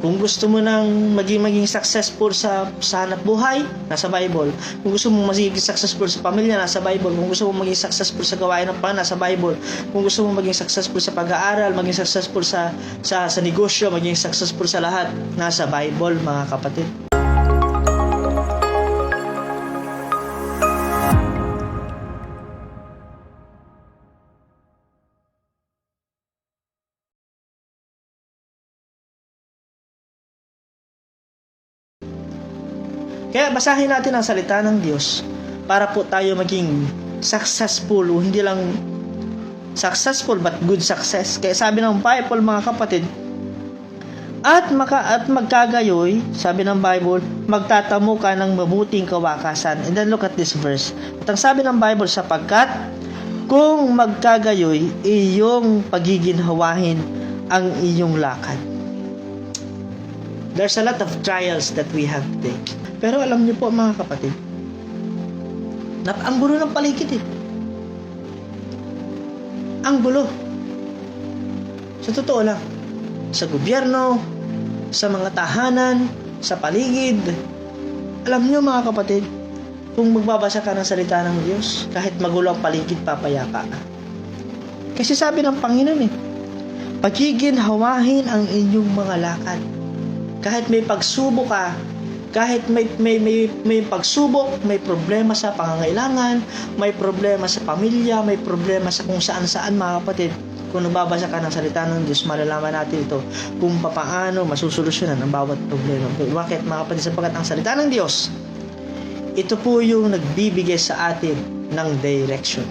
Kung gusto mo nang maging maging successful sa sa buhay, nasa Bible. Kung gusto mo maging successful sa pamilya, nasa Bible. Kung gusto mo maging successful sa gawain ng Panginoon, nasa Bible. Kung gusto mo maging successful sa pag-aaral, maging successful sa sa sa negosyo, maging successful sa lahat, nasa Bible, mga kapatid. Kaya basahin natin ang salita ng Diyos para po tayo maging successful hindi lang successful but good success. Kaya sabi ng Bible mga kapatid, at maka at magkagayoy, sabi ng Bible, magtatamo ka ng mabuting kawakasan. And then look at this verse. At ang sabi ng Bible, sapagkat kung magkagayoy, iyong pagiginhawahin ang iyong lakad. There's a lot of trials that we have today. Pero alam niyo po mga kapatid, nap ang gulo ng paligid eh. Ang gulo. Sa totoo lang, sa gobyerno, sa mga tahanan, sa paligid. Alam niyo mga kapatid, kung magbabasa ka ng salita ng Diyos, kahit magulo ang paligid, papayapa ka. Kasi sabi ng Panginoon eh, pagiginhawahin ang inyong mga lakad. Kahit may pagsubok ka, kahit may, may, may, may pagsubok, may problema sa pangangailangan, may problema sa pamilya, may problema sa kung saan-saan mga kapatid, kung nababasa ka ng salita ng Diyos, malalaman natin ito kung paano masusolusyonan ang bawat problema. Bakit mga kapatid? Sapagkat ang salita ng Diyos, ito po yung nagbibigay sa atin ng direction.